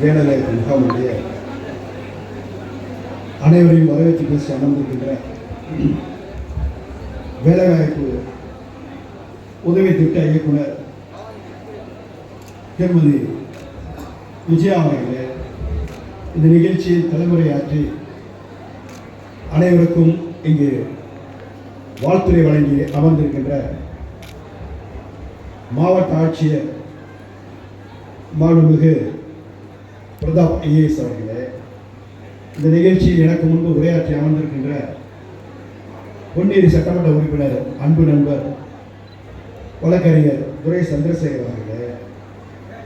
வேலைவாய்ப்பு முகாமுடைய அனைவரையும் வரவேற்று பேசி அமர்ந்திருக்கின்ற வேலைவாய்ப்பு உதவி திட்ட இயக்குனர் திருமதி விஜயா அவர்களே இந்த நிகழ்ச்சியில் தலைமுறையாற்றி அனைவருக்கும் இங்கு வாழ்த்துறை வழங்கி அமர்ந்திருக்கின்ற மாவட்ட ஆட்சியர் மாண்புமிகு பிரதாப் ஐஏஎஸ் அவர்களே இந்த நிகழ்ச்சியில் எனக்கு முன்பு உரையாற்றி அமர்ந்திருக்கின்ற பொன்னேரி சட்டமன்ற உறுப்பினர் அன்பு நண்பர் வழக்கறிஞர் துரை சந்திரசேகர் அவர்களே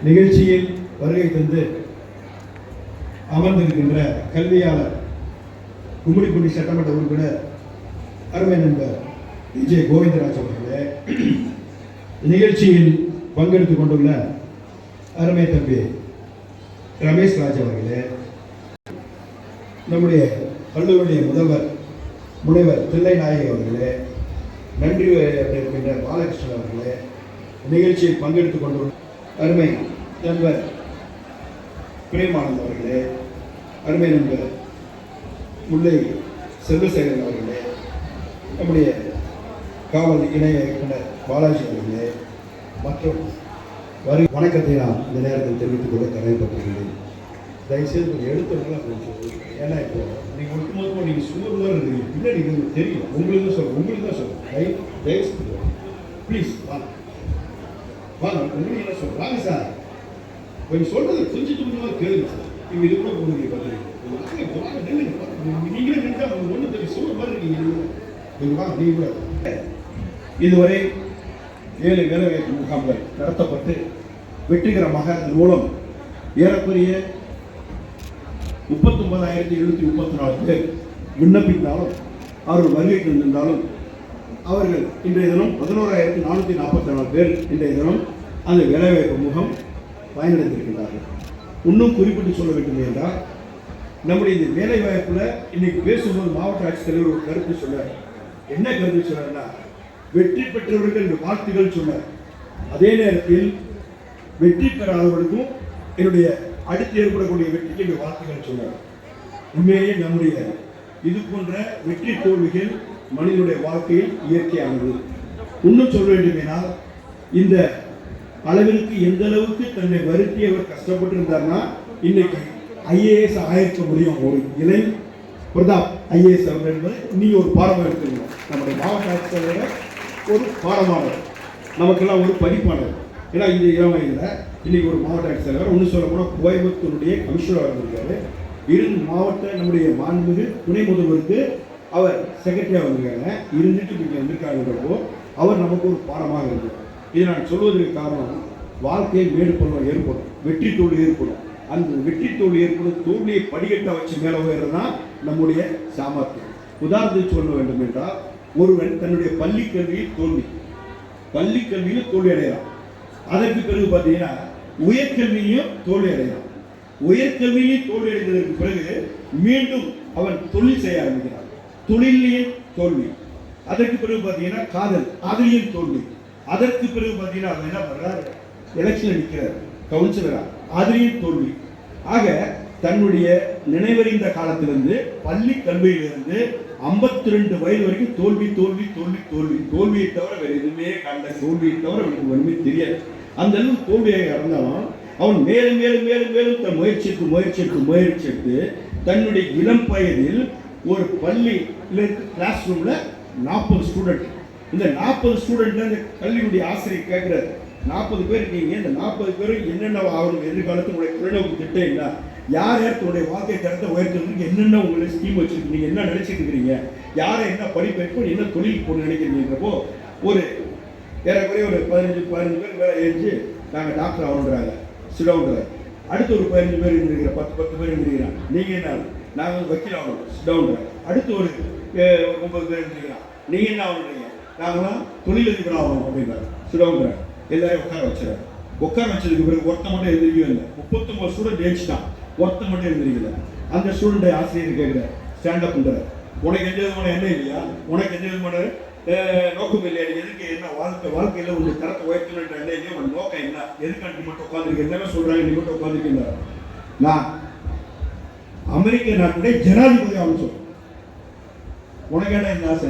நிகழ்ச்சியில் வருகை தந்து அமர்ந்திருக்கின்ற கல்வியாளர் கும்மிடிப்பூண்டி சட்டமன்ற உறுப்பினர் அருமை நண்பர் விஜய் கோவிந்தராஜ் அவர்களே நிகழ்ச்சியில் பங்கெடுத்துக் கொண்டுள்ள அருமை தம்பி ரமேஷ் ராஜ் அவர்களே நம்முடைய கல்லூரியுடைய முதல்வர் முனைவர் தில்லைநாயகி அவர்களே நன்றி இருக்கின்ற பாலகிருஷ்ணன் அவர்களே நிகழ்ச்சியில் பங்கெடுத்துக் கொண்டுள்ள அருமை நண்பர் பிரேமானந்த் அவர்களே அருமை நண்பர் முல்லை செல்வசேகரன் அவர்களே நம்முடைய காவல் இணைய இயக்குனர் பாலாஜி அவர்களே மற்றும் வரி வணக்கத்தை நான் இந்த நேரத்தில் தெரிவித்துக் கொள்ள கடமைப்பட்டிருக்கிறேன் தயவுசெய்து ஒரு எழுத்துறதுலாம் கொஞ்சம் ஏன்னா இப்போ நீங்கள் ஒட்டுமொத்தமாக நீங்கள் சுவர் மாதிரி இருக்கீங்க பின்னாடி உங்களுக்கு தெரியும் உங்களுக்கு தான் சொல்கிறேன் உங்களுக்கு தான் சொல்கிறேன் தயவு தயவுசெய்து ப்ளீஸ் வாங்க வாங்க உங்களுக்கு என்ன சொல்கிறேன் வாங்க சார். கொஞ்சம் சொல்கிறது கொஞ்சம் கொஞ்சமாக கேளுங்க சார். நீங்கள் இது கூட போடுங்க பார்த்துருக்கீங்க நீங்களே நின்றா உங்களுக்கு ஒன்றும் தெரியும் சுவர் மாதிரி இருக்கீங்க. நீங்கள் வாங்க நீங்கள் கூட. இதுவரை ஏழு வேலைவாய்ப்பு முகாம்கள் நடத்தப்பட்டு வெற்றிகரமாக அதன் மூலம் ஏறக்குறைய முப்பத்தொன்பதாயிரத்தி எழுநூத்தி முப்பத்தி நாலு பேர் விண்ணப்பித்தாலும் அவர்கள் வருகை தந்திருந்தாலும் அவர்கள் இன்றைய தினம் பதினோராயிரத்தி நானூற்றி நாற்பத்தி நாலு பேர் இன்றைய தினம் அந்த வேலைவாய்ப்பு முகம் பயனடைந்திருக்கின்றார்கள். இன்னும் குறிப்பிட்டு சொல்ல வேண்டும் என்றால் நம்முடைய இந்த வேலைவாய்ப்பில் இன்னைக்கு பேசும்போது மாவட்ட ஆட்சித்தலைவர் ஒரு கருத்து சொன்னார் என்ன கருத்து சொன்னார்னா வெற்றி பெற்றவர்கள் என்று வாழ்த்துகள் சொன்னார். அதே நேரத்தில் வெற்றி பெறாதவர்களுக்கும் என்னுடைய அடுத்து ஏற்படக்கூடிய வெற்றிக்கு என்று வாழ்த்துகள் சொன்னார். உண்மையிலேயே நம்முடைய இது போன்ற வெற்றி தோல்விகள் மனிதனுடைய வாழ்க்கையில் இயற்கையானது. இன்னும் சொல்ல வேண்டுமெனால் இந்த அளவிற்கு எந்த அளவுக்கு தன்னை வருத்தி அவர் கஷ்டப்பட்டிருந்தார்னா இன்னைக்கு ஐஏஎஸ் ஆயிருக்க முடியும் ஒரு இளை பிரதாப் ஐஏஎஸ் அவர்கள் என்பது நீ ஒரு பாடம் எடுத்துக்கணும். நம்முடைய மாவட்ட ஆட்சித்தலைவர் ஒரு பாடமானது. நமக்கெல்லாம் ஒரு படிப்பானவர் ஏன்னா இந்த இளம் வயதில் இன்றைக்கி ஒரு மாவட்ட ஆட்சித்தலைவர் ஒன்று சொல்ல போனால் கோயம்புத்தூருடைய கமிஷனராக இருந்திருக்காரு. இருந்து மாவட்ட நம்முடைய மாண்புமிகு துணை முதல்வருக்கு அவர் செக்ரட்டரியாக வந்திருக்காங்க. இருந்துட்டு இங்கே வந்திருக்காங்கிறப்போ அவர் நமக்கு ஒரு பாடமாக இருந்தது. இதை நான் சொல்வதற்கு காரணம் வாழ்க்கையை மேடு பருவம் ஏற்படும் வெற்றி தோல்வி ஏற்படும். அந்த வெற்றி தோல்வி ஏற்படும் தோல்வியை படிக்கட்ட வச்சு மேலே உயர்றது தான் நம்முடைய சாமர்த்தியம். உதாரணத்துக்கு சொல்ல வேண்டும் என்றால் ஒருவன் தன்னுடைய பள்ளி கல்வியில் தோல்வி பள்ளி கல்வியில் தோல்வி அடையலாம் அதற்கு பிறகு பார்த்தீங்கன்னா உயர்கல்வியிலையும் தோல்வி அடையலாம் உயர்கல்வியிலையும் தோல்வி அடைந்ததற்கு பிறகு மீண்டும் அவன் தொழில் செய்ய ஆரம்பிக்கிறான். தொழிலையும் தோல்வி. அதற்கு பிறகு பார்த்தீங்கன்னா காதல் அதிலையும் தோல்வி. அதற்கு பிறகு பார்த்தீங்கன்னா அவன் என்ன பண்ணுறாரு எலெக்ஷன் நிற்கிறார் கவுன்சிலராக அதிலையும் தோல்வி. ஆக தன்னுடைய நினைவறிந்த காலத்திலிருந்து பள்ளி கல்வியிலிருந்து ஐம்பத்தி ரெண்டு வயது வரைக்கும் தோல்வி தோல்வி தோல்வி தோல்வி. தோல்வியை தவிர வேறு எதுவுமே கண்ட தோல்வியை தவிர அவனுக்கு ஒன்றுமே தெரியாது. அந்த அளவுக்கு தோல்வியாக இருந்தாலும் அவன் மேலும் மேலும் மேலும் மேலும் தன் முயற்சிக்கு முயற்சிக்கு எடுத்து தன்னுடைய இளம் வயதில் ஒரு பள்ளி கிளாஸ் ரூமில் நாற்பது ஸ்டூடெண்ட் இந்த நாற்பது ஸ்டூடெண்ட்டு இந்த கல்வியுடைய ஆசிரியர் கேட்குறாரு நாற்பது பேர் இருக்கீங்க இந்த நாற்பது பேரும் என்னென்ன ஆகணும்? எதிர்காலத்தில் உங்களுடைய தொழில்நோக்கு திட்டம் என்ன? யார் யார் தன்னுடைய வாழ்க்கை தரத்தை உயர்த்துறதுக்கு என்னென்ன உங்களை ஸ்கீம் வச்சுருக்கீங்க என்ன நினச்சிட்டு இருக்கிறீங்க? யாரை என்ன படிப்பு என்ன தொழில் போட்டு நினைக்கிறீங்கன்றப்போ ஒரு ஏறக்குறைய ஒரு பதினஞ்சு பதினஞ்சு பேர் வேலை எழுந்து நாங்கள் டாக்டர் ஆகணுன்றாங்க சிடவுன்றாங்க அடுத்து ஒரு பதினஞ்சு பேர் இருந்திருக்கிற பத்து பத்து பேர் இருந்திருக்கிறான் நீங்கள் என்ன நாங்கள் வக்கீல் ஆகணும். சிடவுன்றாங்க அடுத்து ஒரு ஒன்பது பேர் இருந்திருக்கிறான் நீங்கள் என்ன ஆகணுன்றீங்க நாங்களாம் தொழிலதிபர் ஆகணும் அப்படின்றாங்க. சிடவுன்றாங்க எல்லாரையும் உட்கார வச்சுறாங்க உட்கார வச்சதுக்கு பிறகு ஒருத்த மட்டும் எழுந்திரிக்கவே இல்லை. முப்பத்தொம்பது ஸ்டூடெண்ட் ஜெயிச்சிட்டான் ஒருத்த மட்டும் எழுந்திருக்கல அந்த ஸ்டூடெண்ட் ஆசிரியர் கேட்குறாரு ஸ்டாண்ட் அப் உனக்கு எந்த விதமான எண்ணம் இல்லையா? உனக்கு எந்த விதமான நோக்கம் இல்லையா? எதுக்கு என்ன வாழ்க்கை வாழ்க்கையில் உங்களுக்கு தரத்தை உயர்த்தணுன்ற எண்ணம் இல்லையா? உன் நோக்கம் என்ன? எதுக்காண்டி நீ மட்டும் உட்காந்துருக்கு எல்லாமே சொல்றாங்க? நீ மட்டும் உட்காந்துருக்கீங்க நான் அமெரிக்க நாட்டுடைய ஜனாதிபதி ஆலோசனை உனக்கு என்ன இந்த ஆசை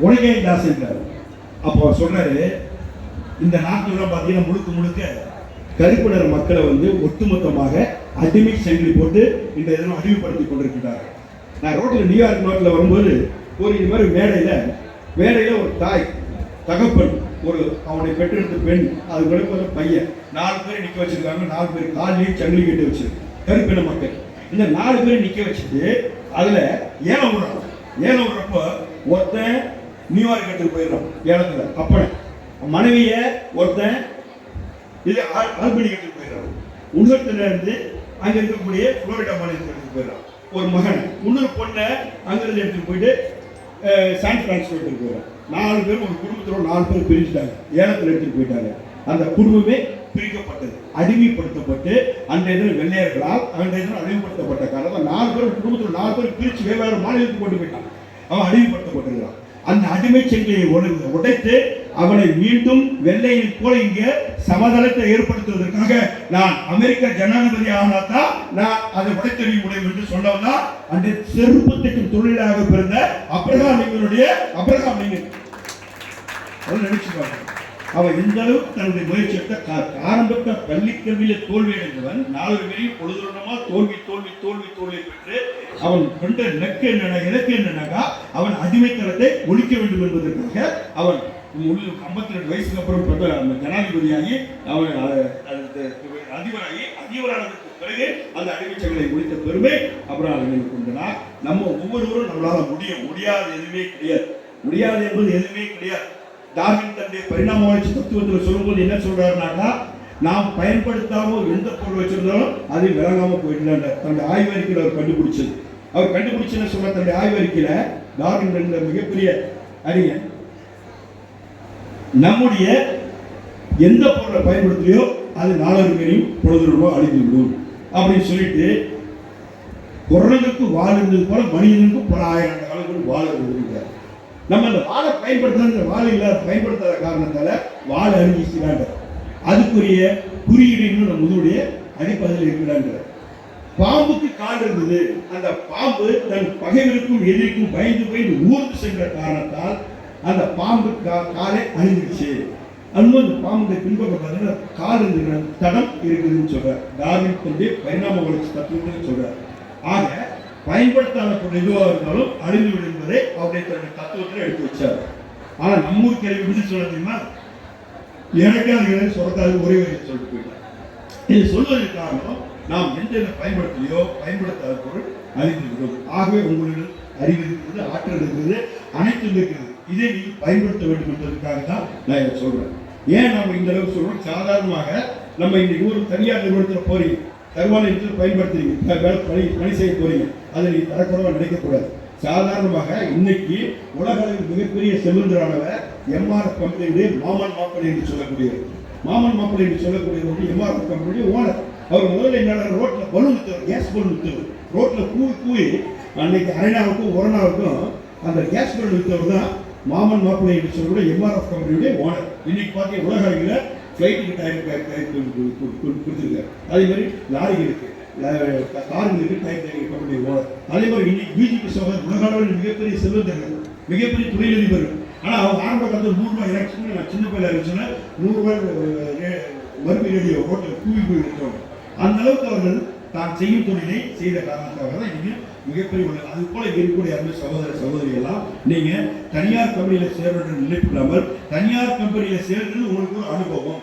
உனக்கே இந்த ஆசைன்றார் அப்போ அவர் சொன்னார் இந்த நாட்டில் பார்த்தீங்கன்னா முழுக்க முழுக்க கருப்பு நிற மக்களை வந்து ஒட்டுமொத்தமாக அடிமை சங்கிலி போட்டு இந்த இதெல்லாம் அடிமைப்படுத்தி கொண்டிருக்கிறார் நான் ரோட்டில் நியூயார்க் நாட்டில் வரும்போது ஒரு இது மாதிரி மேடையில் மேடையில் ஒரு தாய் தகப்பன் ஒரு அவனை பெற்றெடுத்த பெண் அது கூட பையன் நாலு பேர் நிற்க வச்சிருக்காங்க நாலு பேர் காலையும் சங்கிலி கட்டி வச்சிருக்கு கருப்பின மக்கள். இந்த நாலு பேர் நிற்க வச்சுட்டு அதில் ஏலம் விடுறான் ஏலம் விடுறப்போ ஒருத்தன் நியூயார்க் எடுத்துட்டு போயிடுறான் ஏலத்தில். அப்பனை மனைவியை ஒருத்தன் இதை ஆல்- போயிடறாரு எடுத்துட்டு இருந்து அங்க இருக்கக்கூடிய புளோரிடா மாநிலத்துக்கு எடுத்துட்டு போயிடுறான். ஒரு மகன். இன்னொரு பொண்ணை அங்கிருந்து எடுத்துட்டு போயிட்டு சான் பிரான்சிஸ்கோ எடுத்துட்டு போயிடுறான். நாலு பேர் ஒரு குடும்பத்தோட நாலு பேர் பிரிஞ்சுட்டாங்க. ஏலத்தில் எடுத்துட்டு போயிட்டாங்க. அந்த குடும்பமே பிரிக்கப்பட்டது. அடிமைப்படுத்தப்பட்டு அந்த இதில் வெள்ளையர்களால் அந்த இதில் அடிமைப்படுத்தப்பட்ட காரணம் நாலு பேர் குடும்பத்தில் நாலு பேர் பிரித்து வெவ்வேறு மாநிலத்துக்கு கொண்டு போயிட்டான். அவன் அடிமைப்படுத்தப்பட்டிருக்கிறான். அந்த அடிமை சங்கிலியை உடைத்து அவனை மீண்டும் வெள்ளையில் போல இங்கே சமதளத்தை ஏற்படுத்துவதற்காக நான் அமெரிக்க ஜனாதிபதி ஆனாதான் நான் அதை உடைத்தெறிய முடியும் என்று சொன்னவனா அந்த செருப்பு திட்டம் தொழிலாக பிறந்த அப்ரஹாம் லிங்கனுடைய அப்ரஹாம் லிங்கன் அவன் நினைச்சு அவன் எந்த அளவுக்கு தன்னுடைய முயற்சி எடுத்த கா- பள்ளி தோல்வி அடைந்தவன் நாலு பேரையும் பொழுதுமா தோல்வி தோல்வி தோல்வி தோல்வி பெற்று அவன் கொண்ட இலக்கு என்னன்னா இலக்கு என்னென்னாக்கா அவன் அடிமைத்தனத்தை ஒழிக்க வேண்டும் என்பதற்காக அவன் உள்ள ஐம்பத்தி ரெண்டு வயசுக்கு அப்புறம் பிரத- அந்த ஜனாதிபதியாகி அவன் அதிபராகி அதிபரானதுக்கு பிறகு அந்த அறிவிச்சங்களை முடித்த பெருமை அப்புறம் அவர்களுக்கு உண்டுனா நம்ம ஒவ்வொருவரும் நம்மளால முடியும் முடியாது எதுவுமே கிடையாது. முடியாது என்பது எதுவுமே கிடையாது. டார்வின் தன்னுடைய பரிணாம வளர்ச்சி தத்துவத்தில் சொல்லும்போது என்ன சொல்றாருனாக்கா நாம் பயன்படுத்தாமல் எந்த பொருள் வச்சிருந்தாலும் அது விளங்காம போயிடலாம் தன்னுடைய ஆய்வறிக்கையில் அவர் கண்டுபிடிச்சது. அவர் கண்டுபிடிச்சுன்னு சொன்ன தன்னுடைய ஆய்வறிக்கையில் டார்வின் மிகப்பெரிய அறிஞர் நம்முடைய எந்த பொருளை பயன்படுத்தியோ அது நாலு பேரையும் பொழுதுமா அழிந்து விடும் அப்படின்னு சொல்லிட்டு குரலுக்கு வாழ் இருந்தது போல மனிதனுக்கும் பல ஆயிரம் காலங்கள் வாழ இருந்திருக்கிறார் நம்ம அந்த வாழை பயன்படுத்துறது வாழை இல்லாத பயன்படுத்தாத காரணத்தால வாழை அறிஞ்சிக்கிறாங்க அதுக்குரிய குறியீடு நம்ம முதலுடைய அடிப்பதில் இருக்கிறாங்க பாம்புக்கு கால் இருந்தது. அந்த பாம்பு தன் பகைவருக்கும் எதிர்க்கும் பயந்து பயந்து ஊர்ந்து சென்ற காரணத்தால் அந்த பாம்பு கா- காலே அழிஞ்சிருச்சு. அதுவும் அந்த பாம்புடைய பின்பக்கம் பார்த்தீங்கன்னா கால் இருக்கிற தடம் இருக்குதுன்னு சொல்றார் டார்வின் தன்னுடைய பரிணாம வளர்ச்சி தத்துவம்னு சொல்றார் ஆக பயன்படுத்தாத பொருள் எதுவாக இருந்தாலும் அழிந்து விடும் என்பதை அவருடைய தன்னுடைய தத்துவத்தில் எடுத்து வச்சார். ஆனால் நம்ம ஊர் கேள்வி எப்படி சொல்ல தெரியுமா எனக்கே அது சொல்லத்தாது ஒரே வரையில் சொல்லிட்டு போயிட்டார். இது சொல்வதற்கு காரணம் நாம் எந்த பயன்படுத்தலையோ பயன்படுத்தாத பொருள் அறிந்து விடும். ஆகவே உங்களிடம் அறிவு இருக்கிறது ஆற்றல் இருக்கிறது அனைத்தும் இருக்கிறது. இதை நீங்கள் பயன்படுத்த வேண்டும் என்பதற்காக தான் நான் இதை சொல்கிறேன் ஏன் நம்ம இந்த அளவுக்கு சொல்கிறோம் சாதாரணமாக நம்ம இன்னைக்கு ஒரு தனியார் நிறுவனத்தில் போகிறீங்க தருவான இடத்தில் பயன்படுத்துறீங்க. வேலை பணி பணி செய்ய போகிறீங்க அதை நீங்கள் தரக்குறவா நினைக்கக்கூடாது சாதாரணமாக இன்னைக்கு உலகளவில் மிகப்பெரிய செல்வந்தரானவர் எம்ஆர்எஃப் கம்பெனியுடைய மாமன் மாப்பிள்ளை என்று சொல்லக்கூடியவர். மாமன் மாப்பிள்ளை என்று சொல்லக்கூடியவர் எம்ஆர்எஃப் கம்பெனியுடைய ஓனர் அவர் முதல்ல என்ன ரோட்டில் பலூன் வித்தவர் கேஸ் பலூன் வித்தவர். ரோட்டில் கூவி கூவி அன்னைக்கு அரைனாவுக்கும் ஒரணாவுக்கும் அந்த கேஸ் பலூன் வித்தவர் தான் மாமன் மாப்பிள்ளை என்று சொல்லக்கூடிய எம்ஆர்எஃப் கம்பெனியுடைய ஓனர் இன்னைக்கு பார்த்தீங்க உலக அளவில் ஃப்ளைட்டுக்கு டைம் கொடுத்துருக்காரு. அதே மாதிரி லாரிகளுக்கு அஹ், கார்களுக்கு டைம் டயர் கம்பெனி ஓனர் அதே மாதிரி இன்னைக்கு பிஜேபி சோழர் உலக அளவில் மிகப்பெரிய செல்வந்தர்கள் மிகப்பெரிய தொழிலதிபர். ஆனால் அவங்க ஆரம்ப காலத்தில் நூறுரூவா எனக்கு நான் சின்ன பிள்ளை இருந்துச்சுன்னா நூறுரூவா மறுபடி ரேடியோ ஹோட்டல் கூவி போய் விட்டோம் அந்த அளவுக்கு அவர்கள் தான் செய்யும் தொழிலை செய்த காரணத்துக்காக தான் நீங்கள் மிகப்பெரிய உள்ள அது போல இருக்கக்கூடிய அருமை சகோதர சகோதரிகள்லாம் நீங்கள் தனியார் கம்பெனியில் சேர்ற நினைப்பு தனியார் கம்பெனியில் சேர்றது உங்களுக்கு ஒரு அனுபவம்.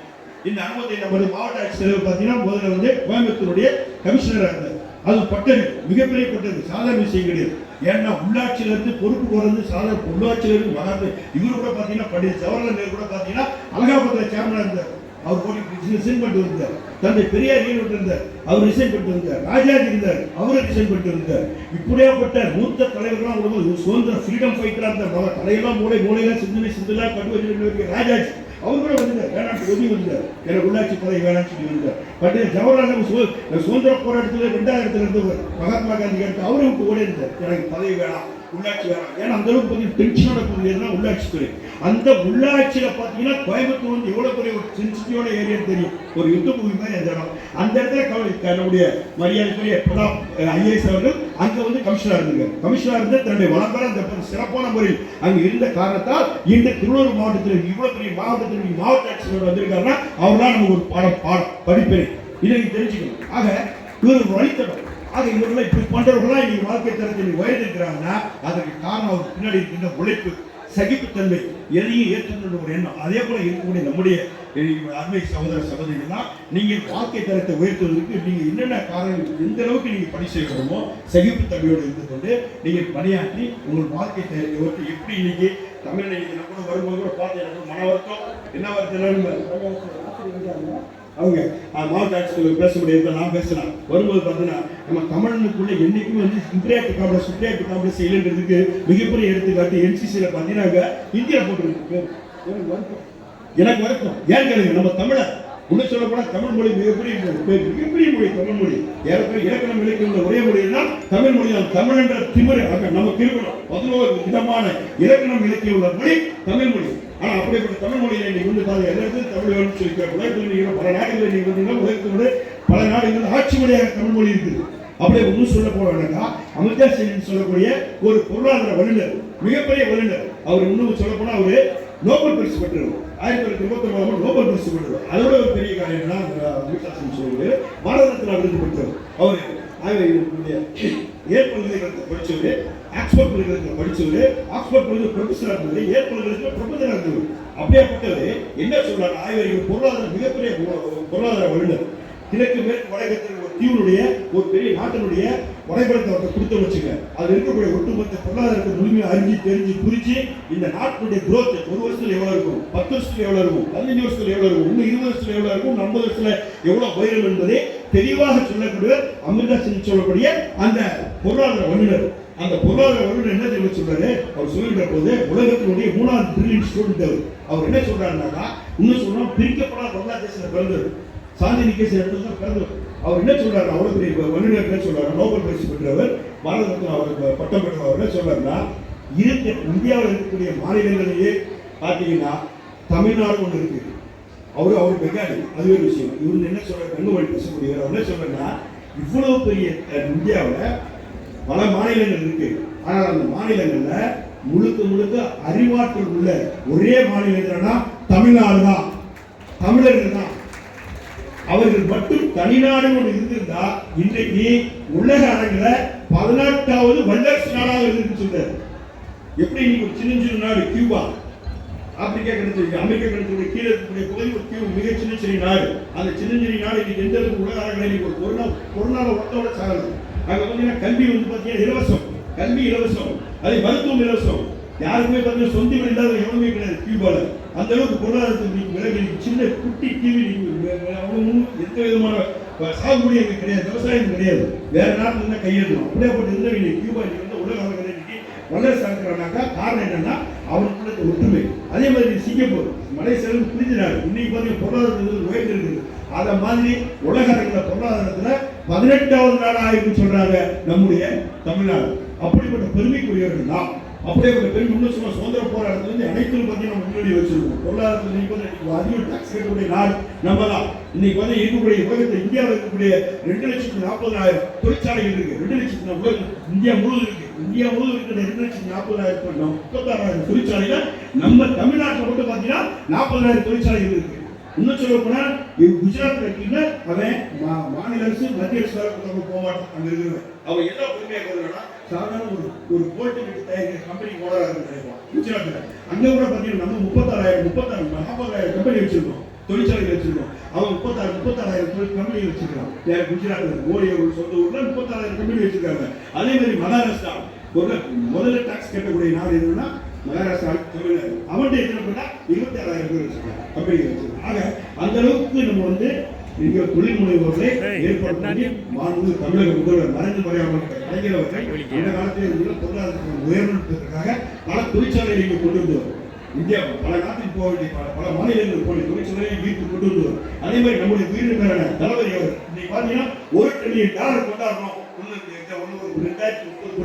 இந்த அனுபவத்தை நம்ம மாவட்ட ஆட்சித்தலைவர் பார்த்தீங்கன்னா முதல்ல வந்து கோயம்புத்தூருடைய கமிஷனராக இருந்தார். அது பட்டது மிகப்பெரிய பட்டது சாதாரண விஷயம் கிடையாது. ஏன்னா உள்ளாட்சியிலிருந்து பொறுப்பு போறது சாதாரண உள்ளாட்சியிலிருந்து மகாத்மா இவர் கூட பார்த்தீங்கன்னா பண்டித ஜவஹர்லால் நேரு கூட பார்த்தீங்கன்னா அலகாபாத்தில் சேர்மனாக இருந்தார். அவர் கூடி ரிசைன் பண்ணிட்டு வந்தார் தந்தை பெரியார் ஈடு இருந்தார் அவர் ரிசைன் பண்ணிட்டு வந்தார் ராஜாஜி இருந்தார். அவரும் ரிசைன் பண்ணிட்டு வந்தார் இப்படியாப்பட்ட மூத்த தலைவர்கள்லாம் உலகம் சுதந்திர ஃப்ரீடம் ஃபைட்டராக இருந்தார். நம்ம தலையெல்லாம் மூளை மூளையெல்லாம் சிந்தனை சிந்தனாக கட்டு வச்சு ராஜாஜி. அவர் கூட வந்தார் வேணாம் ஒதுங்கி வந்தார். எனக்கு உள்ளாட்சி பதவி வேணாம்னு சொல்லி வந்தார். பட் ஜவஹர்லால் நேரு சுதந்திர போராட்டத்தில் ரெண்டாயிரத்துல இருந்தவர் மகாத்மா காந்தி கேட்டு அவரும் கூட இருந்தார் எனக்கு பதவி வேணாம். உள்ளாட்சி வேணாம் ஏன்னா அந்த அளவுக்கு கொஞ்சம் டென்ஷனோட உள்ளாட்சி துறை. அந்த உள்ளாட்சியில் பார்த்தீங்கன்னா கோயம்புத்தூர் வந்து எவ்வளோ பெரிய ஒரு சென்சிட்டிவான ஏரியா தெரியும். ஒரு யுத்த பூமி மாதிரி அந்த இடம். அந்த இடத்துல கவலை நம்முடைய மரியாதைக்குரிய பிரதாப் ஐஏஎஸ் அவர்கள் அங்கே வந்து கமிஷனாக இருந்தாங்க. கமிஷனாக இருந்து தன்னுடைய வளம்பர அந்த சிறப்பான முறையில் அங்கே இருந்த காரணத்தால் இன்று திருவள்ளூர் மாவட்டத்தில் இவ்வளோ பெரிய மாவட்டத்தில் மாவட்ட ஆட்சியர் வந்திருக்காருன்னா அவர்தான் நமக்கு ஒரு பாடம் பாடம் படிப்பேன். இதை நீங்க தெரிஞ்சுக்கணும். ஆக இவர் வழித்தடம். அதை இவர்கள் இப்படி பண்றவர்களாம் இன்னைக்கு வாழ்க்கை தரத்தில் நீ உயர்ந்திருக்கிறாங்கன்னா அதற்கு காரணம் அவர் பின்னாடி இருக்கின்ற உழைப்பு சகிப்புத்தன்மை எதையும் ஏற்றுக்கொண்ட ஒரு எண்ணம். அதே போல இருக்கக்கூடிய நம்முடைய அருமை சகோதர சகோதரிகள்லாம் நீங்கள் வாழ்க்கை தரத்தை உயர்த்துவதற்கு நீங்கள் என்னென்ன காரணங்கள் எந்த அளவுக்கு நீங்கள் பணி செய்யணுமோ சகிப்புத்தன்மையோடு இருந்து கொண்டு நீங்கள் பணியாற்றி உங்கள் வாழ்க்கை தரத்தை உயர்த்தி எப்படி இன்னைக்கு தமிழ்நாடு கூட வரும்போது கூட பார்த்து எனக்கு மன வருத்தம் என்ன வருத்தம் அவங்க மாவட்ட ஆட்சியர் பேச முடியாது நான் பேசுறேன். வரும்போது பார்த்தீங்கன்னா நம்ம தமிழனுக்குள்ள என்னைக்குமே வந்து இந்திரியாட்டு காம்பளை சுப்ரியாட்டு காம்பளை செய்யலன்றதுக்கு மிகப்பெரிய எடுத்துக்காட்டு என்சிசியில் பார்த்தீங்கன்னா இந்தியா போட்டுருக்கு எனக்கு வருத்தம். எனக்கு வருத்தம். ஏன் கேளுங்க நம்ம தமிழர். இன்னும் சொல்லப்போனால் தமிழ் மொழி மிகப்பெரிய மிகப்பெரிய மொழி தமிழ் மொழி. ஏற்கனவே இலக்கணம் இலக்கிய ஒரே மொழி தமிழ் மொழி தான் தமிழ் என்ற திமிரு நமக்கு இருக்கணும் பதினோரு விதமான இலக்கணம் இலக்கியம் உள்ள மொழி தமிழ் மொழி. ஆனால் அப்படிப்பட்ட தமிழ் மொழியை நீங்கள் வந்து பாருங்க எல்லா இடத்துலையும் தமிழ் வேணும்னு சொல்லிக்க உலகத்தில் நீங்கள் பல நாடுகளில் நீங்கள் வந்தீங்கன்னா உலகத்தோட பல நாடுகளில் ஆட்சி மொழியாக தமிழ் மொழி இருக்குது. அப்படியே ஒன்றும் சொல்ல போனாக்கா அமிர்தா சிங் சொல்லக்கூடிய ஒரு பொருளாதார வல்லுநர் மிகப்பெரிய வல்லுநர். அவர் இன்னும் சொல்ல அவர் நோபல் பரிசு பெற்றவர். ஆயிரத்தி தொள்ளாயிரத்தி இருபத்தி ஒன்பதாம் நோபல் பரிசு பெற்றவர். அதோட ஒரு பெரிய காரியம் என்ன அமிர்தா சிங் சொல்லுவது பாரத விருது பெற்றவர். அவர் ஆய்வுடைய படித்தவர் ஆக்ஸ்போர்ட் பல்கலைக்கழகத்தில் படிச்சவர் ஆக்ஸ்போர்ட் பல்கலை ப்ரொஃபஸராக இருந்தவர் ஏர் பல்கலைக்கழகத்தில் ப்ரொஃபஸராக இருந்தவர். அப்படியேப்பட்டவர் என்ன சொல்றாரு? ஆய்வறிவு பொருளாதார மிகப்பெரிய பொருளாதார வல்லுநர். கிழக்கு மேற்கு வடகத்தில் ஒரு தீவுடைய ஒரு பெரிய நாட்டினுடைய வரைபடத்தை அவர்கள் கொடுத்து வச்சுங்க அது இருக்கக்கூடிய ஒட்டுமொத்த பொருளாதாரத்தை முழுமையாக அறிஞ்சு தெரிஞ்சு புரிஞ்சு இந்த நாட்டினுடைய குரோத் ஒரு வருஷத்துல எவ்வளவு இருக்கும்? பத்து வருஷத்துல எவ்வளவு இருக்கும்? பதினஞ்சு வருஷத்துல எவ்வளவு இருக்கும்? இன்னும் இருபது வருஷத்துல எவ்வளவு இருக்கும்? ஐம்பது வருஷத்துல எவ்வளவு உயரும் என்பதை தெளிவாக சொல்லக்கூடிய அமிர்தா சிங் சொல்லக்கூடிய அந்த பொருளாதார வல்லுநர். அந்த பொருளாதார வல்லுநர் என்ன தெரியும் சொல்றாரு? அவர் சொல்லிட்ட போது உலகத்தினுடைய மூணாவது பிரில்லியன் ஸ்டூடெண்ட் அவர். அவர் என்ன சொல்றாருனாக்கா இன்னும் சொல்றோம் பிரிக்கப்படாத பங்களாதேசில் பிறந்தவர். சாந்தி நிகேஷன் இடத்துல தான் பிறந்தவர். அவர் என்ன சொல்றாரு? அவ்வளவு பெரிய வல்லுநர் என்ன சொல்றாரு? நோபல் பரிசு பெற்றவர் பாரத ரத்னா அவருக்கு பட்டம் பெற்றவர். அவர் என்ன சொல்றாருன்னா இருக்க இந்தியாவில் இருக்கக்கூடிய மாநிலங்களிலேயே பார்த்தீங்கன்னா தமிழ்நாடு ஒன்று இருக்கு. அவரு அவர் பெங்காலி. அது ஒரு விஷயம். இவர் என்ன சொல்றாரு? கங்குமணி பேசக்கூடியவர். அவர் என்ன சொல்றாருன்னா இவ்வளவு பெரிய இந்தியாவில் பல மாநிலங்கள் இருக்கு. ஆனால் அந்த மாநிலங்கள்ல முழுக்க முழுக்க அறிவாற்றல் உள்ள ஒரே மாநிலம் தமிழ்நாடு தான். தமிழர்கள் தான். அவர்கள் மட்டும் தனிநாடு ஒன்று இருந்திருந்தா இன்றைக்கு உலக அரங்கில் பதினெட்டாவது வல்லரசு நாடாக இருந்து சொல்றாரு. எப்படி நீங்க ஒரு சின்ன சின்ன நாடு கியூபா? ஆப்பிரிக்கா கிடைச்சிருக்கு அமெரிக்கா கிடைச்சது கீழே இருக்கக்கூடிய பகுதி ஒரு கியூ மிக சின்ன சின்ன நாடு. அந்த சின்ன சின்ன நாடு இன்னைக்கு எந்த அளவுக்கு உலக அரங்கில் இன்னைக்கு ஒரு கொரோனா கொரோனாவை ஒட்டோட சாகுது. அங்க பார்த்தீங்கன்னா கல்வி வந்து பார்த்தீங்கன்னா இலவசம். கல்வி இலவசம். அதே மருத்துவம் இலவசம். யாருக்குமே பார்த்தீங்கன்னா சொந்த வீடு இல்லாத எவனுமே கிடையாது கியூபால அந்த அளவுக்கு பொருளாதாரத்துக்கு விலகி சின்ன குட்டி டிவி இன்னைக்கு அவனும் எந்த விதமான சாகுபடி அங்கே கிடையாது விவசாயம் கிடையாது. வேற நாட்டில் இருந்தால் கையெழுத்தணும் அப்படியே போட்டு இருந்த இன்னைக்கு கியூபா இன்னைக்கு வந்து உலக அளவில் இன்னைக்கு வல்லரசு இருக்கிறனாக்கா காரணம் என்னன்னா அவனுக்குள்ள ஒற்றுமை. அதே மாதிரி சிங்கப்பூர் மலேசியாவில் புரிஞ்சினாரு இன்னைக்கு பார்த்தீங்கன்னா பொருளாதாரத்தில் உயர்ந்து அதை மாதிரி உலக அரங்கில் பொருளாதாரத்தில் பதினெட்டாவது நாடாக சொல்றாங்க நம்முடைய தமிழ்நாடு. அப்படிப்பட்ட பெருமைக்குரியவர்கள் தான். அப்படியேப்பட்ட பெருமை இன்னும் சும்மா சுதந்திர போராட்டத்திலிருந்து அனைத்தும் பற்றி பார்த்தீங்கன்னா முன்னாடி வச்சிருக்கோம். பொருளாதாரத்தில் இன்னைக்கு வந்து அதிக டாக்ஸ் கட்டக்கூடிய நாடு நம்ம தான் இன்னைக்கு வந்து இருக்கக்கூடிய உலகத்தில் இந்தியாவில் இருக்கக்கூடிய ரெண்டு லட்சத்தி நாற்பதாயிரம் தொழிற்சாலைகள் இருக்கு. ரெண்டு லட்சத்தி உலகம் இந்தியா முழுவதும் இருக்கு. இந்தியா முழுவதும் இருக்கிற ரெண்டு லட்சத்தி நாற்பதாயிரம் முப்பத்தாறாயிரம் தொழிற்சாலைகள் நம்ம தமிழ்நாட்டில் மட்டும் பார்த்தீங்கன்னா நாற்பதாயிரம் தொழிற்சாலைகள் இருக்கு. இன்னும் சொல்ல போனா குஜராத் இருக்கீங்கன்னா அவன் மா- மாநில அரசு மத்திய அரசு வேலை போக மாட்டான் அங்க இருக்கிறவன் அவன் என்ன உரிமையா கருதுனா சாதாரண ஒரு ஒரு போல்ட் கட்டி தயாரிக்கிற கம்பெனி ஓனரா இருக்கிறான் குஜராத்ல அங்க கூட பாத்தீங்கன்னா நம்ம முப்பத்தாறாயிரம் முப்பத்தாறு நாற்பதாயிரம் கம்பெனி வச்சிருக்கோம். தொழிற்சாலைகள் வச்சிருக்கோம். அவன் முப்பத்தாறு முப்பத்தாறாயிரம் தொழில் கம்பெனி வச்சிருக்கான் யார் குஜராத்ல மோடி ஒரு சொந்த ஊர்ல முப்பத்தாறாயிரம் கம்பெனி வச்சிருக்காங்க. அதே மாதிரி மகாராஷ்டிரா. ஒரு முதல்ல டாக்ஸ் கட்டக்கூடிய நாடு எதுன்னா மகாராஷ்டிரா தமிழ்நாடு அவன்கிட்ட எத்தனை பண்ணா இருபத்தி ஆறாயிரம் பேர் வச்சிருக்காங்க. வச்சிருக்காங்க. ஆக அந்த அளவுக்கு நம்ம வந்து இங்க தொழில் முனைவோர்களை ஏற்படுத்தி மாண்பு தமிழக முதல்வர் நரேந்திர மோடி அவர்கள் கலைஞர் அவர்கள் இந்த காலத்தில் இருந்து பொருளாதாரத்தில் உயர்ந்ததற்காக பல தொழிற்சாலைகளை கொண்டு வந்தவர் இந்தியா பல நாட்டுக்கு போக வேண்டிய பல பல மாநிலங்களுக்கு போக வேண்டிய தொழிற்சாலையை வீட்டு கொண்டு வந்தவர் அதே மாதிரி நம்முடைய உயிரிழந்தான தளபதி அவர் இன்னைக்கு பார்த்தீங்கன்னா ஒரு ட்ரில்லியன் டாலர் கொண்டாடுறோம். ரெண்டாயிரத்தி முப்பது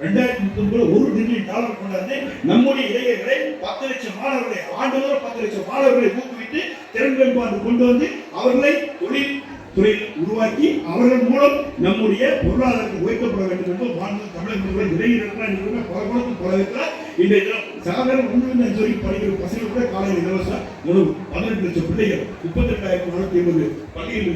ரெண்டாயிரத்தி முப்பது ஒரு டிரில்லியன் டாலர் கொண்டாந்து நம்முடைய இளைஞர்களை பத்து லட்சம் மாணவர்களை ஆண்டுதோறும் பத்து லட்சம் மாணவர்களை ஊக்குவித்து திறன் மேம்பாடு கொண்டு வந்து அவர்களை தொழில் துறை உருவாக்கி அவர்கள் மூலம் நம்முடைய பொருளாதாரத்தை உயர்த்தப்பட வேண்டும் என்று வாழ்ந்து தமிழக முதல்வர் இளைஞர்கள் பல குளத்து பல இருக்கிறார். இன்றைய தினம் சாதாரண ஒன்று அஞ்சு வரைக்கும் படிக்கிற பசங்க கூட காலையில் இலவச உணவு பதினெட்டு லட்சம் பிள்ளைகள் முப்பத்தி ரெண்டாயிரத்தி நானூத்தி ஐம்பது பள்ளியில்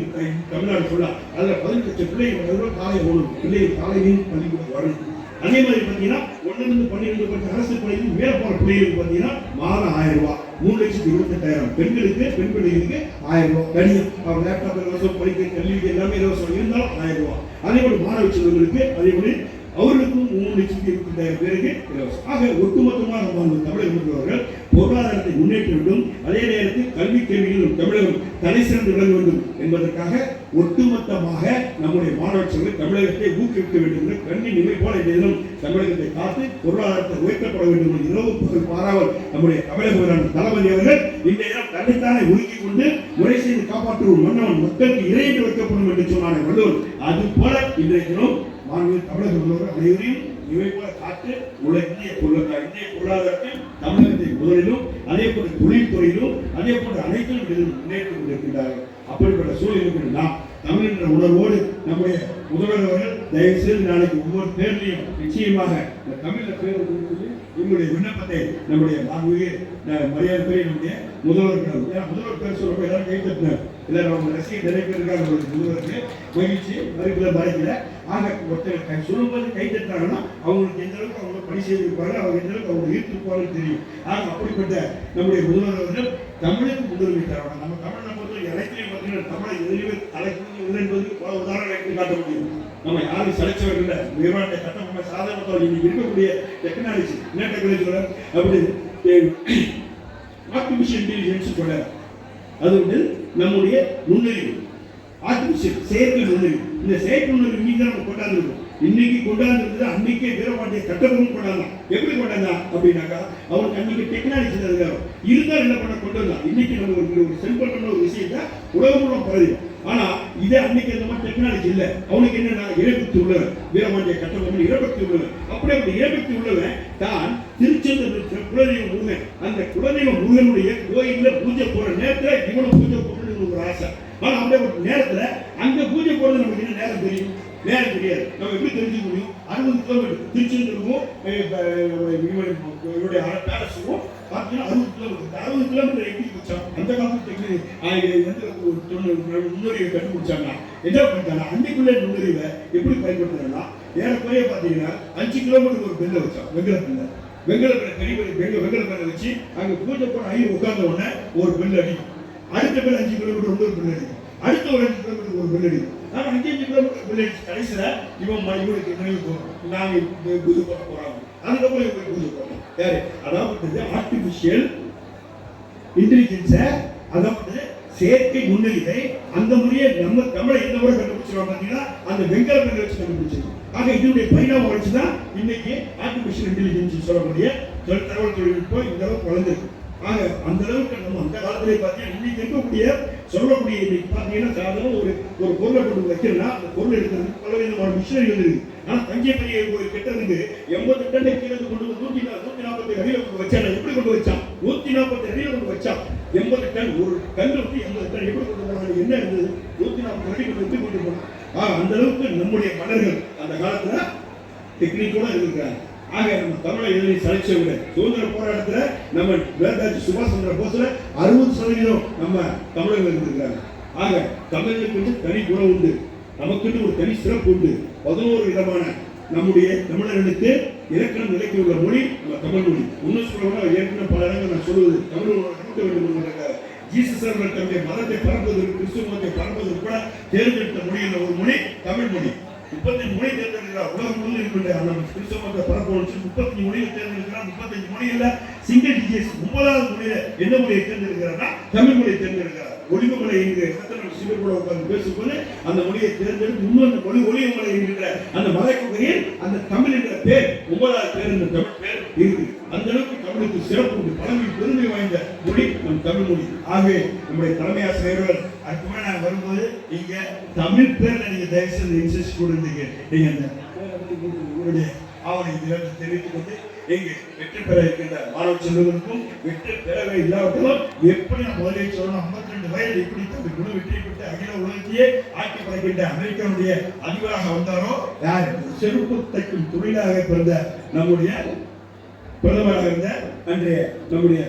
தமிழ்நாடு ஃபுல்லா அதில் பதினெட்டு லட்சம் பிள்ளைகள் வந்து காலை உணவு பிள்ளைகள் காலையிலையும் பள்ளிக்கூடம் வரணும். அதே மாதிரி பார்த்தீங்கன்னா ஒன்றிலிருந்து பன்னிரெண்டு பத்து அரசு பள்ளியில் மேல போற பிள்ளைகளுக்கு பார்த்தீங்கன்னா மாதம் ஆயிரம் ரூபாய் மூணு லட்சத்தி இருபத்தெட்டாயிரம். பெண்களுக்கு பெண் பிள்ளைகளுக்கு ஆயிரம் ரூபாய் கணியம் அவர் லேப்டாப் இலவசம் படிக்க கல்விக்கு எல்லாமே இலவசம் இருந்தாலும் ஆயிரம் ரூபாய் அதே போல மாணவ செல்வங்களுக்கு அதே போல அவர்களுக்கும் மூணு லட்சத்தி இருபத்தாயிரம் பேருக்கு இலவசம் ஆக ஒட்டுமொத்தமாக நம்ம தமிழக முதல்வர்கள் பொருளாதாரத்தை முன்னேற்ற வேண்டும். அதே நேரத்தில் கல்வி கேள்வியில் தமிழகம் தலை சிறந்து விளங்க வேண்டும் என்பதற்காக ஒட்டுமொத்தமாக நம்முடைய மாணவர்கள் தமிழகத்தை ஊக்குவிக்க வேண்டும் என்று கல்வி நிலை போல இந்த தினம் தமிழகத்தை காத்து பொருளாதாரத்தை உயர்த்தப்பட வேண்டும் என்று இரவு பகல் பாராமல் நம்முடைய தமிழக தளபதி அவர்கள் இந்த தினம் தன்னைத்தானே ஒதுக்கிக் கொண்டு முறை செய்து காப்பாற்றுவோம். மன்னவன் மக்களுக்கு இறைந்து வைக்கப்படும் என்று சொன்னார் வள்ளுவர் அது போல இன்றைய தினம் மாண்பு தமிழக முதல்வர் அனைவரையும் இவை போல காத்து உள்ள இந்திய பொருளாதார இந்திய பொருளாதாரத்தில் தமிழகத்தை முதலிலும் அதே போல தொழில்துறையிலும் அதே அனைத்திலும் அனைத்து முன்னேற்றி கொண்டிருக்கின்றார்கள். அப்படிப்பட்ட சூழலுக்கு நாம் தமிழ் என்ற உணர்வோடு நம்முடைய முதல்வர் அவர்கள் தயவு செய்து நாளைக்கு ஒவ்வொரு பேர்லையும் நிச்சயமாக இந்த தமிழ்ல பேர் கொடுத்து உங்களுடைய விண்ணப்பத்தை நம்முடைய மாண்புமிகு மரியாதைக்குரிய நம்முடைய முதல்வர்கள் ஏன்னா முதல்வர் பேர் சொல்றப்ப எல்லாரும் கை தட்டினார் எல்லாரும் அவங்க ரசிகை நிறைய பேர் இருக்காங்க நம்மளுடைய முதல்வருக்கு. மகிழ்ச்சி மறுப்பில் மறைக்கல ஆக ஒருத்தர் கை சொல்லும்போது கை தட்டுறாங்கன்னா அவங்களுக்கு எந்த அளவுக்கு அவங்க பணி செய்திருப்பாங்க அவங்க எந்த அளவுக்கு அவங்க ஈர்த்துப்பாங்கன்னு தெரியும். ஆக அப்படிப்பட்ட நம்முடைய முதல்வர் அவர்கள் தமிழுக்கு முன்னுரிமை தரணும். நம்ம தமிழை பொறுத்த எல்லாத்திலையும் பார்த்தீங்கன்னா தமிழை எதிலுமே தலைக்கு இல்லை என்பது பல உதாரணம் எடுத்து காட்ட முடியும். நம்ம யாரும் சளைச்சவர்கள் இல்லை. உயர்வாண்ட சட்டம் நம்ம சாதாரண இன்னைக்கு இருக்கக்கூடிய டெக்னாலஜி என்ன டெக்னாலஜி அப்படி ஆர்டிஃபிஷியல் இன்டெலிஜென்ஸ் சொல்ல அது வந்து நம்முடைய நுண்ணறிவு. ஆர்டிஃபிஷியல் செயற்கை நுண்ணறிவு. இந்த செயற்கை நுண்ணறிவு மீது நம்ம கொண்டாந்துருக்கோம். இன்னைக்கு கொண்டாந்துருந்தது அன்னைக்கே வீரபாண்டிய சட்டமும் கொண்டாடலாம். எப்படி கொண்டாங்க அப்படின்னாக்கா அவனுக்கு அன்னைக்கு டெக்னாலஜி இருக்காரு இருந்தால் என்ன பண்ண கொண்டு வந்தான் இன்னைக்கு நம்ம ஒரு ஒரு செல்போன் பண்ண ஒரு விஷயத்த உலகம் மூலம் பரவிடும். ஆனா இதே அன்னைக்கு அந்த மாதிரி டெக்னாலஜி இல்லை. அவனுக்கு என்னன்னா இறைபக்தி உள்ளவன் வீரபாண்டிய கட்டபொம்மன் இறைபக்தி உள்ளவன் அப்படி அப்படி இறைபக்தி உள்ளவன் தான் திருச்செந்தூர் குலதெய்வ முருகன். அந்த குலதெய்வ முருகனுடைய கோயில்ல பூஜை போற நேரத்தில் இவனும் பூஜை போடணும்னு ஒரு ஆசை. ஆனா அப்படியே ஒரு நேரத்தில் அங்க பூஜை போடுறது நமக்கு என்ன நேரம் தெரியும்? நேரம் தெரியாது. நம்ம எப்படி தெரிஞ்சுக்க முடியும்? அறுபது கிலோமீட்டர் திருச்செந்தூருக்கும் அஹ், இவருடைய பேலஸுக்கும் பார்த்தீங்கன்னா அறுபது கிலோமீட்டர் அறுபது கிலோமீட்டர் எப்படி பிடிச்சான் அந்த காலத்துக்கு வந்து எந்த ஒரு தொண்ணூறு முன்னுரிவை கண்டுபிடிச்சாங்க என்ன பண்ணிட்டாங்க? அன்னைக்குள்ள நுண்ணறிவை எப்படி பயன்படுத்துறாங்கன்னா ஏறக்குறைய பார்த்தீங்கன்னா அஞ்சு கிலோமீட்டர் ஒரு பெல்ல வச்சான். வெங்கல பெல்ல வெங்கல பெல்ல பெரிய பெரிய வெங்க வெங்கல பெல்ல வச்சு அங்கே பூஜை போன ஐயர் உட்கார்ந்த உடனே ஒரு பெல் அடிக்கும் அடுத்த பெல் அஞ்சு கிலோமீட்டர் இன்னொரு பெல் அடிக்கும் அடுத்த ஒரு அஞ்சு கிலோமீட்டர் ஒரு பெல் அடிக்கும் ஆனா அஞ்சு அஞ்சு கிலோமீட்டர் இவன் ம- இவனுக்கு நினைவு நாங்கள் நாங்க இப்ப போகிறோம் போட போறோம். அதுக்கப்புறம் இவங்க பூஜை போறோம் யாரு அதாவது ஆர்டிபிஷியல் இன்டெலிஜென்ஸை அதாவது செயற்கை நுண்ணறிவை அந்த முறையை நம்ம தமிழை எந்த முறை கண்டுபிடிச்சிருவோம் பார்த்தீங்கன்னா அந்த வெங்கல பெண்கள் வச்சு கண்டுபிடிச்சிருக்கோம் ஆக இதனுடைய பரிணாம வளர்ச்சி தான் இன்னைக்கு ஆர்டிபிஷியல் இன்டெலிஜென்ஸ் சொல்லக்கூடிய தொழில் தகவல் தொழில்நுட்பம் இந்த அளவுக்கு வளர்ந்துருக்கு. ஆக அந்த அளவுக்கு நம்ம அந்த காலத்துல பார்த்தீங்கன்னா இன்னைக்கு இருக்கக்கூடிய சொல்லக்கூடிய இன்னைக்கு பார்த்தீங்கன்னா சாதாரண ஒரு ஒரு பொருளை கொண்டு வைக்கிறோம்னா அந்த பொருள் எடுக்கிறதுக்கு பல விதமான இருக்கு வந்துருக்கு ஆனா தஞ்சை பெரிய கோயில் கெட்டதுக்கு எண்பது டன்னை கீழே கொண்டு வந்து நூத்தி நூத்தி நாற்பத்தி அடியில கொண்டு வச்சான். எப்படி கொண்டு வச்சான்? நூத்தி நாற்பத்தி அடியில கொண்டு வச்சான். எண்பது டன் ஒரு கல் வந்து எண்பது டன் எப்படி கொண்டு போனாங்க என்ன இருந்தது? நூத்தி நாற்பது அடி கொண்டு வந்து கொண்டு போனான். ஆ அந்த அளவுக்கு நம்முடைய மன்னர்கள் அந்த காலத்துல டெக்னிக்கோட இருக்கிறாங்க ஆக நம்ம தமிழை எழுதி சளைச்சவங்க சுதந்திர போராட்டத்தில் நம்ம நேதாஜி சுபாஷ் சந்திர போஸ்ல அறுபது சதவீதம் நம்ம தமிழர்கள் இருந்திருக்காங்க ஆக தமிழர்களுக்கு வந்து தனி குணம் உண்டு. நமக்குன்னு ஒரு தனி சிறப்பு உண்டு. பதினோரு விதமான நம்முடைய தமிழர்களுக்கு இலக்கணம் நிலைக்கு உள்ள மொழி நம்ம தமிழ் மொழி. இன்னும் சொல்லணும்னா ஏற்கனவே பல இடங்கள் நான் சொல்வது தமிழ் மொழி கூட்ட வேண்டும் என்பதற்காக ஜீசஸ் அவர்கள் தன்னுடைய மதத்தை பரப்புவதற்கு கிறிஸ்துவ மதத்தை பரப்புவதற்கு கூட தேர்ந்தெடுத்த மொழியில் ஒரு மொழி தமிழ் மொழி. முப்பத்தஞ்சு மொழி தேர்ந்தெடுக்கிறார். உலகம் முழு இருக்கின்ற அந்த கிறிஸ்தவ மதத்தை பரப்பணும் முப்பத்தஞ்சு மொழியை தேர்ந்தெடுக்கிறார். முப்பத்தஞ்சு மொழியில் சிங்கிள் டிஜிஎஸ் ஒன்பதாவது மொழியில என்ன மொழியை தேர்ந்தெடுக்கிறார்னா தமிழ் மொழியை தேர்ந்தெடுக்கிறார். ஒளிவுமலை என்கிற இடத்துல நம்ம உட்கார்ந்து பேசும்போது அந்த மொழியை தேர்ந்தெடுத்து இன்னும் அந்த மொழி ஒளிவுமலை என்கின்ற அந்த மலைக்குகையில் அந்த தமிழ் என்ற பேர் ஒன்பதாவது பேர் இந்த தமிழ் பேர் இருக்கு. அந்த அளவுக்கு தமிழுக்கு சிறப்பு உண்டு. பழமை பெருமை வாய்ந்த மொழி நம் தமிழ் மொழி. ஆகவே நம்முடைய தலைமை ஆசிரியர்கள் அதுக்கு நான் வரும்போது நீங்க தமிழ் பேர்ல நீங்க தயவு செய்து இன்சிஸ்ட் கொடுத்தீங்க நீங்க அந்த என்னுடைய ஆவணை தெரிவித்துக் கொண்டு இங்கு வெற்றி பெற இருக்கின்ற மாணவ செல்வங்களுக்கும் வெற்றி பெறவே இல்லாவிட்டாலும் எப்படி நான் முதலில் சொல்லணும் ஐம்பத்தி ரெண்டு வயது எப்படி தனது குழு வெற்றி பெற்று அகில உலகத்தையே ஆட்சி படைக்கின்ற அமெரிக்காவுடைய அதிபராக வந்தாரோ? யார்? செருப்பு தைக்கும் தொழிலாக பிறந்த நம்முடைய பிரதமராக இருந்த அன்றைய நம்முடைய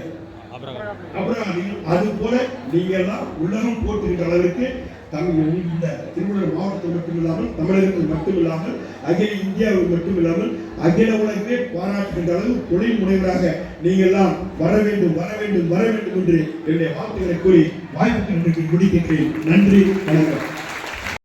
அப்புறம் அது போல நீங்க எல்லாம் உலகம் போட்டுகின்ற அளவிற்கு தமிழ் இந்த திருவள்ளூர் மாவட்டத்தில் மட்டுமில்லாமல் தமிழகத்தில் மட்டுமில்லாமல் அகில இந்தியாவில் மட்டுமில்லாமல் அகில உலகிலே பாராட்டுகின்ற அளவு தொழில் முனைவராக நீங்கள் எல்லாம் வர வேண்டும் வர வேண்டும் வர வேண்டும் என்று என்னுடைய வார்த்தைகளை கூறி வாய்ப்புகள் நன்றி முடிக்கின்றேன். நன்றி வணக்கம்.